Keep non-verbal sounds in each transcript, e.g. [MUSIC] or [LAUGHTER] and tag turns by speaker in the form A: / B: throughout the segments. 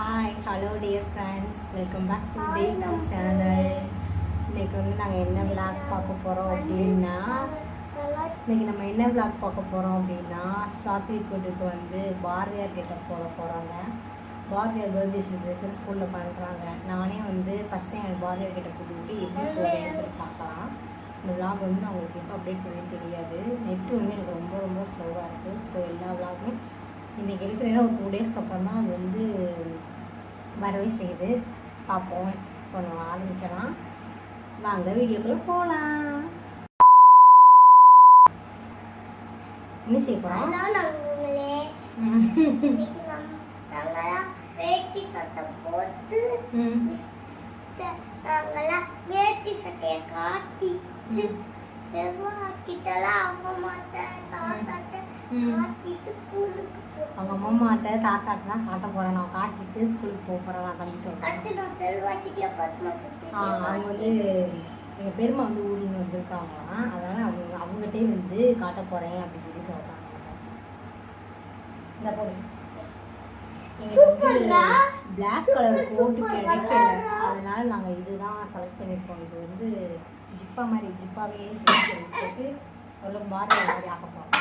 A: Hi hello dear friends welcome back to
B: நம்ம
A: channel இன்னைக்கு வந்து நாங்கள் என்ன விளாக் பார்க்க போகிறோம் அப்படின்னா இன்னைக்கு நம்ம என்ன விளாக் பார்க்க போகிறோம் அப்படின்னா சாத்விக் வீட்டுக்கு வந்து பாரதியார் கிட்ட போட போகிறாங்க பாரதியார் பர்த்டே செலிப்ரேஷன் ஸ்கூலில் பண்ணுறாங்க நானே வந்து ஃபஸ்ட் டைம் எனக்கு பாரதியார் கிட்ட கூட்டிட்டு எப்படி போகிறேன்னு சொல்லி பார்க்கலாம். இந்த விளாக் வந்து நான் உங்களுக்கு எப்போ அப்டேட் பண்ணவே தெரியாது. நெட்டு வந்து எனக்கு ரொம்ப ரொம்ப ஸ்லோவாக இருக்குது ஸோ எல்லா விளாகுமே இன்றைக்கி எடுக்கிறேன்னா ஒரு டூ டேஸ்க்கு அப்புறம் தான் அது வந்து வரவே செய்யுது பார்ப்போம். கொஞ்சம் ஆரம்பிக்கலாம். வாங்க வீடியோக்குள்ளே போகலாம் என்ன
B: நாங்களாம் வேட்டி சட்டை போட்டு நாங்களாம் வேட்டி சட்டையை காட்டிட்டு செல்வாக்கிட்டலாம் அவங்க மாத்த தாத்தாட்ட. காட்டிட்டு போகிறோம்
A: அவங்க அம்மாட்ட தாத்தாட்டெலாம் காட்ட போகிறேன் நான் காட்டிட்டு ஸ்கூலுக்கு போக போகிறேன் நான் தம்பி சொல்கிறேன் அவங்க வந்து எங்கள் பெருமா வந்து ஊருக்கு வந்திருக்காங்களாம். அதனால் அவங்க அவங்ககிட்டே வந்து காட்ட போகிறேன் அப்படின்னு சொல்லி சொல்கிறாங்க இந்த போடு. பிளாக் கலர் கோட்டு கிடைக்கல. அதனால நாங்கள் இதுதான் செலக்ட் பண்ணியிருக்கோம். இது வந்து ஜிப்பா மாதிரி ஜிப்பாவே போட்டு அவ்வளோ பாரதி மாதிரி ஆக்க போகிறோம்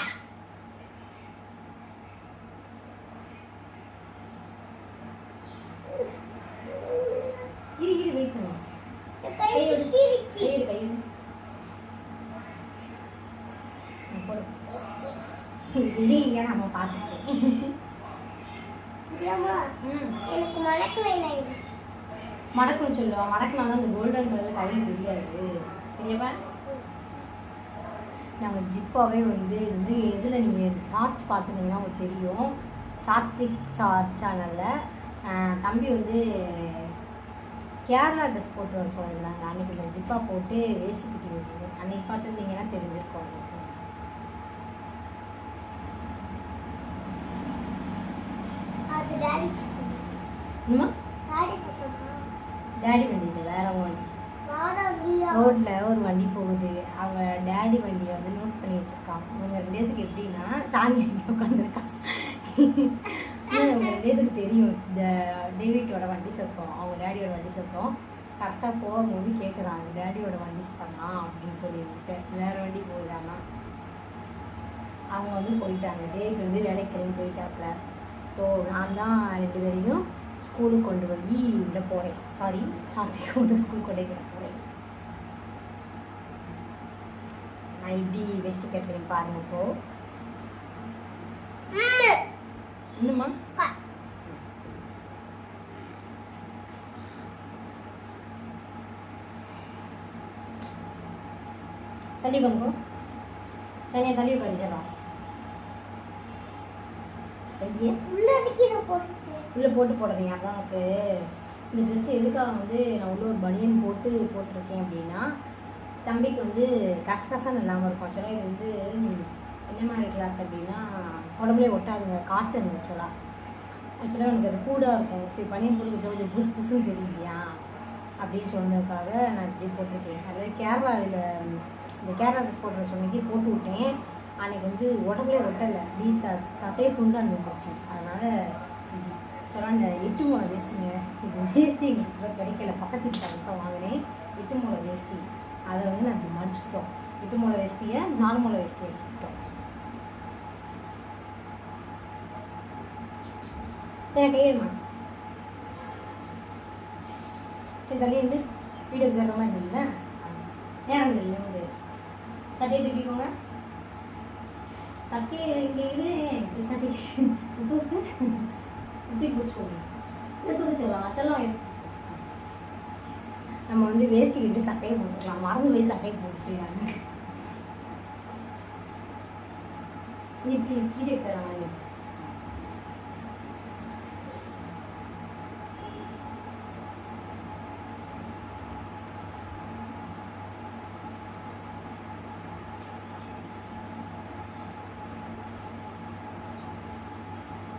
A: இரு இரு வெயிட் பண்ணுவோம்
B: கை சுத்திருச்சு
A: கையில் கையில் போடு தெரியுங்க நம்ம பார்த்துட்டு
B: தெரியாமா
A: ம்.
B: எனக்கு மணக்க வேணாம் இது.
A: மடக்கணும் சொல்லுவோம் மடக்கினா தான் அந்த கோல்டன் கலர் கையில் தெரியாது. சரியாப்பா நாங்கள் ஜிப்பாவே வந்து வந்து எதில் நீங்கள் ஷார்ட்ஸ் பார்த்துருந்தீங்கன்னா உங்களுக்கு தெரியும். சாத்விக் சார் சேனலில் தம்பி வந்து கேரளா ட்ரெஸ் போட்டு வர சொல்லியிருந்தாங்க. அன்றைக்கி இந்த ஜிப்பா போட்டு வேஸ்ட் விட்டுருங்க அன்றைக்கி பார்த்துருந்தீங்கன்னா தெரிஞ்சிருக்கோம் உங்களுக்கு
B: அது டாடி
A: வண்டியில் வேற வண்டி. ரோட்ல ஒரு வண்டி போகுது. அவங்க டேடி வண்டியை வந்து நோட் பண்ணி வச்சிருக்காங்க இவங்க ரெண்டு பேத்துக்கு எப்படின்னா சாமி அங்கே உட்காந்துருக்கா அவங்க ரெண்டு பேத்துக்கு தெரியும் இந்த டேவிட்டோட வண்டி சத்தம் அவங்க டேடியோட வண்டி சத்தம். கரெக்டாக போகும்போது கேட்குறாங்க டேடியோட வண்டி சத்தமா? அப்படின்னு சொல்லிட்டு வேற வண்டி போகுதாமா அவங்க வந்து போயிட்டாங்க. டேவிட் வந்து வேலைக்கு கிளம்பி போயிட்டாப்புல. ஸோ நான் தான் ரெண்டு பேரையும் ஸ்கூலுக்கு கொண்டு போய் விட போகிறேன் சாரி சாத்தி கொண்டு ஸ்கூல் கொண்டு போய் விட போகிறேன் நான் எப்படி வெஸ்ட் கேட்குறேன் பாருங்க இப்போ. இன்னுமா தள்ளி உட்காந்து தனியாக தள்ளி உட்காந்துச்சலாம் ஐயே
B: உள்ளதுக்கு இதை போட்டு
A: உள்ளே போட்டு போடுறீங்க அதான் எனக்கு இந்த ட்ரெஸ் எதுக்காக வந்து நான் உள்ள ஒரு பனியன் போட்டு போட்டிருக்கேன் அப்படின்னா தம்பிக்கு வந்து கசகசன்னு இல்லாமல் இருக்கும். ஆக்சுவலாக இது வந்து என்ன மாதிரி கிளாத் அப்படின்னா உடம்புலே ஒட்டாதுங்க காட்டன் ஆக்சுவலாக ஆக்சுவலாக எனக்கு அது கூடாக இருக்கும். சரி பனியன் போட்டு கொஞ்சம் புஸ் புஸ்ன்னு தெரியலையா அப்படின்னு சொன்னதுக்காக நான் இப்படி போட்டிருக்கேன். அதாவது கேரளாவில் இந்த கேரளா ட்ரெஸ் போடுற சொன்னைக்கு போட்டு விட்டேன். அன்னைக்கு வந்து உடம்புலே ஒட்டலை. நீ த தட்டையே துண்டு இருந்துச்சு. அதனால் ஆக்சுவலாக இந்த எட்டு மூளை வேஸ்ட்டுங்க இது வேஸ்ட்டு எங்களுக்கு சொல்ல கிடைக்கல. பக்கத்து வீட்டில் தான் வாங்கினேன். எட்டு மூளை வேஸ்ட்டி அதை வந்து நான் இப்படி மடிச்சுக்கிட்டோம். எட்டு மூளை வேஸ்ட்டியை நாலு மூளை வேஸ்ட்டியை எடுத்துக்கிட்டோம். சரி கையேம்மா சரி வீடியோ வேற மாதிரி இல்லை ஏன் இல்லை ஒரு சட்டையை தூக்கிக்கோங்க? சட்டையை இங்கே இது சட்டை தூக்கு. தூக்கி பிடிச்சிக்கோங்க. இதை தூக்கி சொல்லலாம் செல்லம் எடுத்து நம்ம வந்து வேஸ்ட்டு கிட்டு சட்டையை போட்டுக்கலாம் மறந்து போய் சட்டையை போட்டு இப்படி வீடியோ தராங்க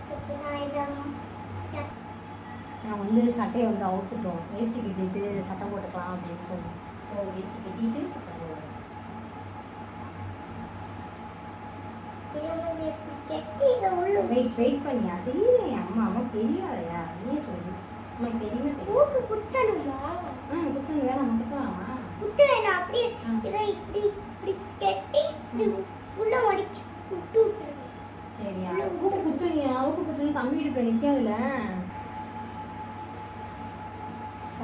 B: இன்னைக்கு நான் இதை சட்-
A: நான் வந்து சட்டையை வந்து அவுத்துட்டோம். வேஸ்ட்டு கட்டிட்டு சட்டை போட்டுக்கலாம் அப்படின்னு சொல்லி. ஸோ வேஸ்ட்டு கட்டிட்டு சட்டை
B: உள்ள
A: வெயிட் வெயிட் பண்ணியா? சரி அம்மா அம்மா பெரிய ஆளையா நீ சொல்லு
B: பூக்கு குத்தணுமா?
A: ஆ குத்துங்க வேணாமா குத்தலாமா?
B: குத்து வேணாம் அப்படியே. இதை இப்படி இப்படி கட்டி இப்படி உள்ள மடிச்சு விட்டு விட்டுருங்க.
A: சரியா? ஊக்கு குத்துனியா? ஊக்கு குத்துனி தம்பி நிற்காதுல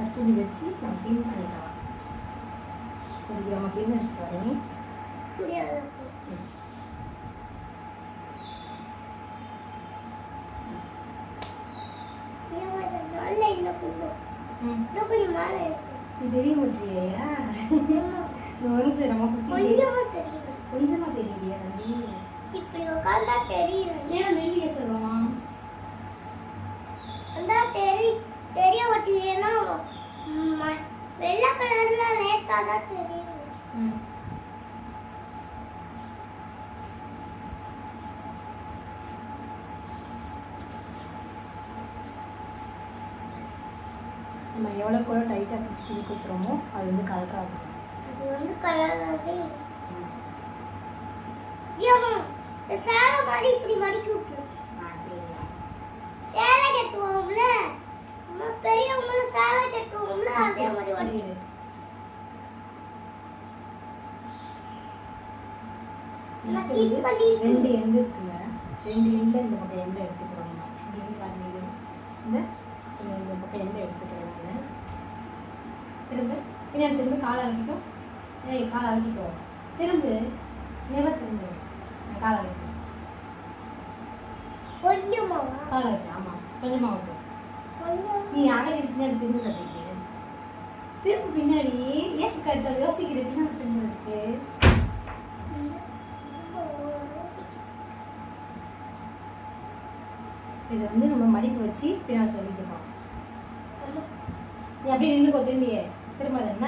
A: ஃபஸ்ட்டு இப்படி வச்சு நம்ம க்ளீன் பண்ணிக்கலாம். கொஞ்சம் நம்ம க்ளீன் எடுத்து வரேன்
B: இது கொஞ்சம்
A: ம்
B: இன்னும் கொஞ்சம் மேலே இருக்கு
A: இது தெரிய மாட்டேறியா
B: ஆமா.
A: இந்த ஒரு நிமிஷம் நம்ம குத்தி
B: கொஞ்சமா தெரியுது
A: கொஞ்சமா தெரியலையா தம்பி
B: இப்படி உட்காந்தா தெரியுது
A: ஏன் நெல்லிக்க சொல்லுவான்
B: அந்த தெரி தெரிய மாட்டேங்குதுன்னா ம- வெள்ளை கலர்ல லேட்டா தான் தெரியுது
A: ம் நம்ம எவ்வளோக்கு எவ்வளோ டைட்டாக பிடிச்சி கிளி குத்துறோமோ அது வந்து கலராக இருக்கும்
B: அது வந்து ஏம்மா இந்த சேலை மாதிரி இப்படி மடிக்கி விட்டுரு.
A: ஆ சரிங்களா
B: சேலை கட்டுவோம்ல. நம்ம பெரியவங்களும் சேலை கட்டுவோம்ல அதே மாதிரி மடிக்கி
A: புரியுது.
B: நான்
A: Next
B: keep
A: வந்து
B: பண்ணிட்டு-
A: ரெண்டு எண்டு இருக்குங்க. ரெண்டு எண்டில் இந்த பக்கம் எண்டை எடுத்துக்கிறோம். இந்த இந்த பக்கம் எண்டை எடுத்துக்கிறேன் நான் திரும்ப பின்னாடி திரும்ப காலை அழைக்கிட்டோம் ஏய் காலை அழைக்கிட்டோம் திரும்ப நெவர் திரும்ப. காலை அழைக்கிட்டோம்
B: கொஞ்சமாவா?
A: காலை அழைக்கிறேன் ஆமாம் கொஞ்சமாக
B: கொஞ்சம்.
A: நீ அகலை பின்னாடி திரும்ப சட்டிக்கு திரும்ப பின்னாடி ஏன் கருத்தை யோசிக்கிற பின்னாடி இதை வந்து நம்ம மடிப்பு வச்சு பின்னாடி சொல்லிக்கிறோம். நீ அப்படியே நின்று திரும்பியே திரும்ப என்ன?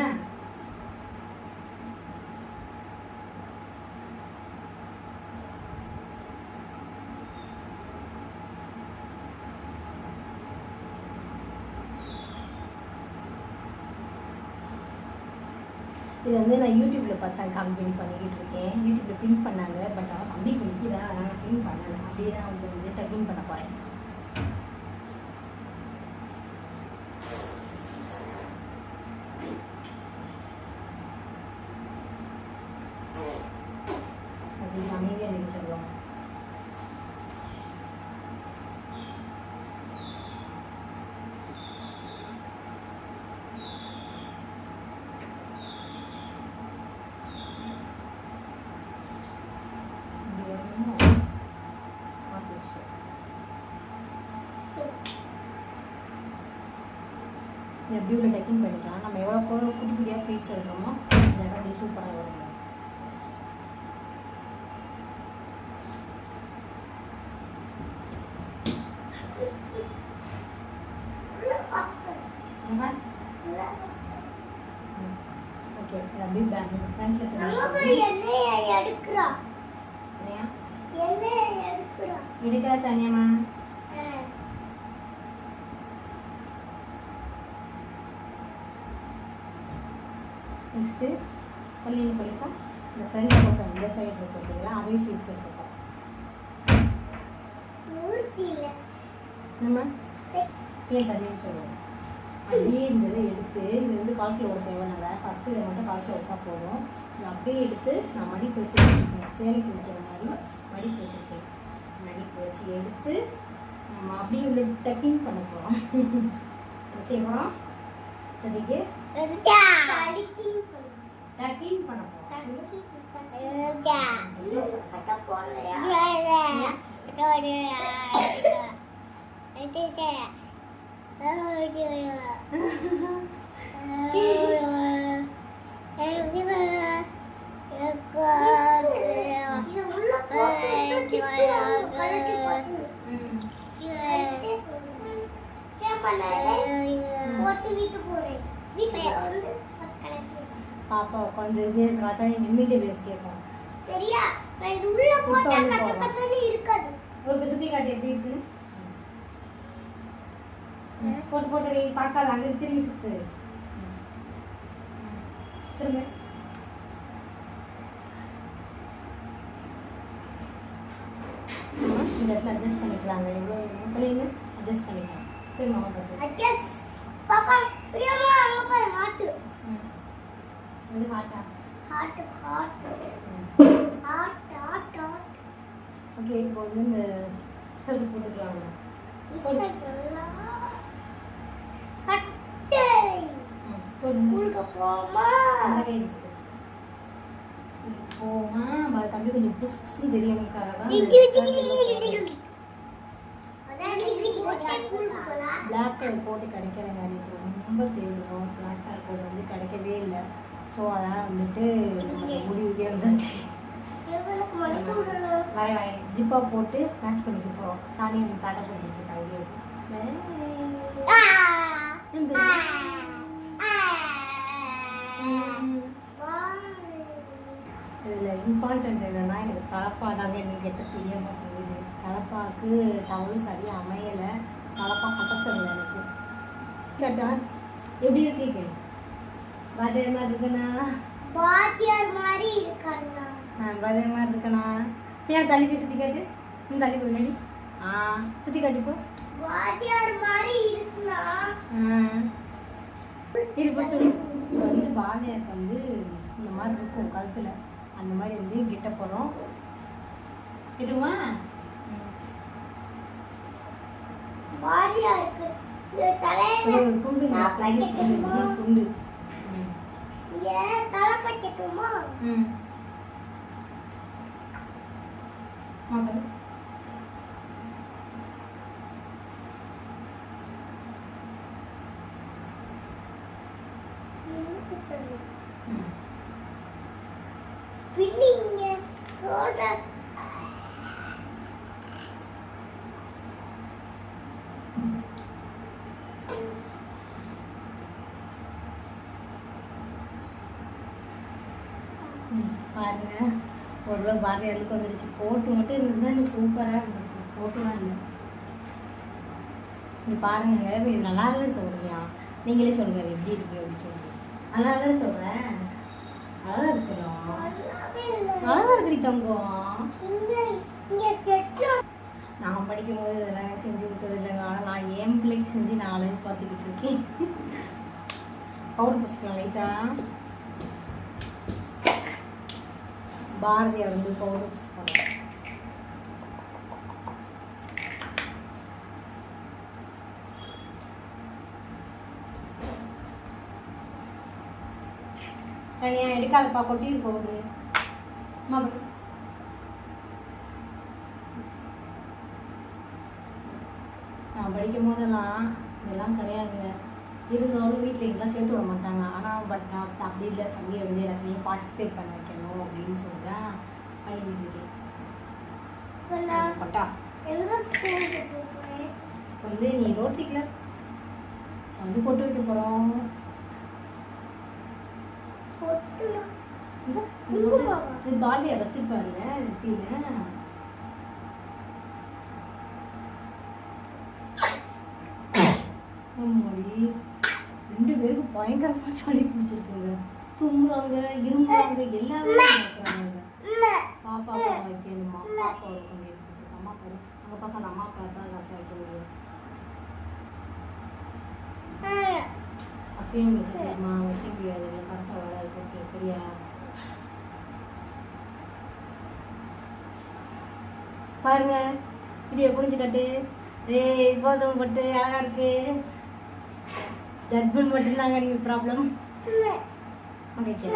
A: இது வந்து நான் யூடியூப்பில் பார்த்தேன் கம்பெனி பண்ணிக்கிட்டு இருக்கேன். யூடியூப்பில் பின் பண்ணாங்க பட் ஆனால் கம்பெனி நிற்கிதா அதனால் பின் பண்ணலை. அப்படியே தான் வந்து வந்து டக்கிங் பண்ண போகிறேன் எப்படி உள்ள டக்கிங் பண்ணிக்கலாம். நம்ம எவ்வளோ குட்டி குட்டியாக பீஸ் எடுக்கிறோமோ அந்த அப்படி சூப்பராக வரும் ஓகே அப்படியே பேங்க்
B: நம்ம
A: ஃப்ரண்ட்ல
B: போய் எண்ணெயை எடுக்கிறா.
A: இல்லையா
B: எண்ணெயை எடுக்கிறா.
A: இருக்கா சானியம்மா நெக்ஸ்ட்டு பள்ளியில் பைசா இந்த ஃப்ரண்ட் பக்கம் இந்த சைடு இருக்கு பார்த்தீங்களா அதையும் பிரிச்சுருக்கோம் நம்ம ஏன் தண்ணின்னு சொல்லுவோம் அப்படியே இந்த இதை எடுத்து இது வந்து கால்குல ஓட தேவையில்லை ஃபஸ்ட்டு இதை மட்டும் கால்குல விட்டா போதும். இதை அப்படியே எடுத்து நான் மடிப்பு வச்சு சேலைக்கு வைக்கிற மாதிரி மடிப்பு வச்சுருக்கேன். மடிப்பு வச்சு எடுத்து நம்ம அப்படியே உள்ள டக்கிங் பண்ண போகிறோம் [LAUGHS] வச்சு போகிறோம் அதுக்கு
B: அடிக்கிங் பண்ணு.
A: டக்கிங் பண்ண போகிறோம்
B: சட்டை போடலையா? இது உள்ள போட்டு திட்டுவாங்க, கழட்டி போட்டு. ஏன் பண்ணாத? போட்டு வீட்டுக்கு போறேன் வீட்டுல வந்து கழட்டி
A: பாப்பா உட்காந்து பேஸ் ராஜா நின்றுட்டு பேஸ் கேட்கும்
B: சரியா நான் உள்ள போட்டா கச. கசன்னு இருக்காது.
A: ஒரு சுத்தி காட்டி எப்படி இருக்கு. போட்டு போட்டு நீ பார்க்காத அங்கே திரும்பி சுத்து. திரும்ப. இந்த இடத்துல அட்ஜஸ்ட் பண்ணிக்கலாங்க எவ்வளோ பிள்ளைங்க அட்ஜஸ்ட் பண்ணிக்கலாம். திரும்ப
B: அட்ஜஸ்ட் பாப்பா பிரியமா அங்க பாரு ஹார்ட்
A: ம். இது ஹாட்டா
B: heart heart heart heart heart
A: okay இப்போ வந்து இந்த சரி போட்டுக்கலாங்க
B: சட்டை.
A: ம் போடுங்க
B: ஸ்கூலுக்கு போமா
A: அந்த கை வச்சுட்டு. போமா பா தம்பி கொஞ்சம் புசு புசுன்னு தெரியும்க்காக தான் பிளாக் கலர் போட்டு கிடைக்கலங்க எனக்கு ரொம்ப தேடுறோம். பிளாக் கலர் போட்டு வந்து கிடைக்கவே இல்லை. ஸோ அதனால் வந்துட்டு முடிவுக்கே வந்துருச்சு வாய் வாய். ஜிப்பா போட்டு மேட்ச் பண்ணிக்க போகிறோம் சாணி டாட்டா சொல்லிட்டு இதில் இம்பார்ட்டன்ட் என்னென்னா எனக்கு தலப்பா தாங்க என்னன்னு கேட்ட தெரிய மாட்டேங்குது. தலப்பாவுக்கு டவலும் சரியாக அமையலை. தலப்பா கட்டத்தரல எனக்கு. கேட்டா எப்படி இருக்கீங்க? பாத்தியா மாதிரி இருக்குண்ணா
B: வாத்தியார் மாதிரி இருக்காண்ணா
A: நான் பாத்தியா மாதிரி இருக்கண்ணா ஏன் தள்ளி போய் சுற்றி காட்டு. இன்னும் தள்ளி போய் முன்னாடி ஆ சுற்றி காட்டு போ.
B: வாத்தியார் மாதிரி இருக்குண்ணா
A: ஆ. இது இப்போ சொல்லு. வந்து பாலியாருக்கு வந்து இந்த மாதிரி இருக்கும் கழுத்தில். அந்த மாதிரி வந்து கிட்ட போகிறோம் கிட்டுமா
B: வாத்தியாருக்கு இந்த தலையில
A: துண்டு? துண்டு.
B: இங்க தலை
A: ம். மகள் ம்
B: பின்னிங்க சொல்ற
A: ம், பாருங்க ஓரளவு பாரதியாருக்கு வந்துடுச்சு போட்டு மட்டும் இருந்தால் இது சூப்பராக இருந்திருக்கும். போட்டுலாம் இல்லை. இது பாருங்க இது நல்லா இல்லைன்னு சொல்றியா? நீங்களே சொல்லுங்க அது எப்படி இருக்கு அப்படின்னு சொல்லி. நல்லா இல்லைன்னு சொல்கிறேன் நல்லா இருந்துச்சிடும் நல்லா இருக்குடி தங்கம். நான் படிக்கும்போது இதெல்லாம் செஞ்சு கொடுத்தது இல்லைங்க ஆனால் நான் என் பிள்ளைக்கு செஞ்சு நான் அழகு பார்த்துக்கிட்டு இருக்கேன். [LAUGHS] Powder பூசிக்கலாம் Lisa. பாரதியார் வந்து பவுடர் பூசிப்பாங்க ஏன் எடுக்காதப்பா கொட்டிட்டு போகுது நான் படிக்கும் போதெல்லாம் இதெல்லாம் கிடையாதுங்க. இருந்தாலும் வீட்டில் இதெல்லாம் சேர்த்து விட மாட்டாங்க. ஆனால் பட் நான் அப்படி இல்லை தம்பியை வந்து எல்லாத்தையும் பார்ட்டிசிபேட் பண்ண. வைக்கணும் அப்படின்னு சொல்லி தான்
B: இப்ப
A: இப்போ வந்து நீ ரோட்டரி கிளப் வந்து போட்டு வைக்க போகிறோம் இது? பாரதியார் வச்சிருப்பாருல்ல நெத்தியில் ரெண்டு பேருக்கும் பயங்கரமாக சளி பிடிச்சிருக்குங்க. தும்முறாங்க இருமுறாங்க எல்லாமே நடக்கிறாங்க. பாப்பா வைக்கணுமா பாப்பா ஒரு கொண்டு அம்மா பாரு அங்கே பக்கம் அந்த அம்மா. பார்த்தா கரெக்டாக வைக்க முடியும் அசையம் சரியாம்மா வைக்க முடியாது கரெக்டாக வராது ஓகே சரியா? பாருங்க இடிய புரிஞ்சு கட்டு ஏய் போதும் பட்டு அழகா இருக்கு. டர்பன் மட்டும்தாங்க ப்ராப்ளம் எனக்கு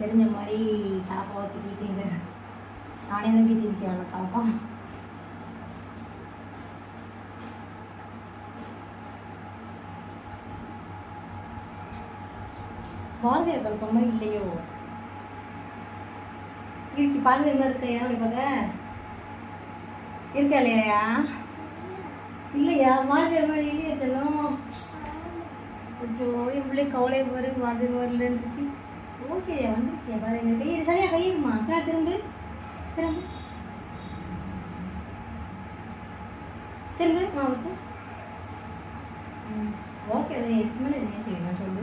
A: தெரிஞ்ச மாதிரி கலப்பாவை திட்டிட்டீங்க. நானே தான் திட்டிருக்கேன் அந்த கலப்பா பாரதியார் கலப்பா மாதிரி இல்லையோ? இருக்கு பாருங்க என்ன இருக்கையா அப்படி பார்க்க இருக்கா இல்லையா? இல்லையா? பாரதியார் மாதிரி இல்லையா செல்லம். கொஞ்சம் என் பிள்ளை கவலை பாரு மாதிரி வரல இருந்துச்சு. ஓகே வந்துருக்கியா பாரு எங்க கை சரியா கையுமா? அக்கா திரும்ப. திரும்ப. திரும்ப மாவுக்கு ஓகே எதுக்கு மேலே என்ன செய்யணும் சொல்லு.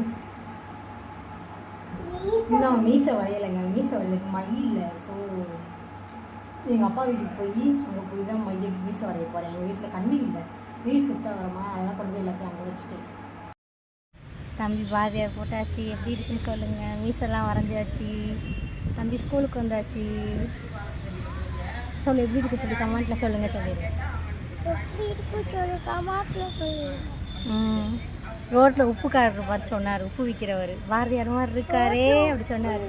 A: இன்னும் மீசை வரையலைங்க. மீசை வரையலுக்கு மை இல்லை ஸோ எங்கள் அப்பா வீட்டுக்கு போய் அங்கே போய் தான் மை மீசை வரைய போகிறேன் எங்கள் வீட்டில் கண்ணி இல்லை. வீடு சுத்த வரமா அதெல்லாம் கொண்டு போய் எல்லாத்தையும் அங்கே வச்சுட்டு தம்பி பாரதியார் போட்டாச்சு. எப்படி இருக்குன்னு சொல்லுங்கள் மீசெல்லாம் வரைஞ்சாச்சு. தம்பி ஸ்கூலுக்கு வந்தாச்சு. சொல்லு எப்படி இருக்கு சொல்லி? கமெண்ட்டில் சொல்லுங்கள் சொல்லிடு ரோட்டில் உப்புக்காரர் பார்த்து சொன்னார். உப்பு விற்கிறவர் பாரதியார் மாதிரி இருக்காரே அப்படி சொன்னார்.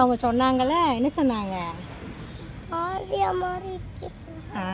A: அவங்க சொன்னாங்கல்ல என்ன சொன்னாங்க?
B: ஆதியா மாதிரி இருக்கு
A: ஆ.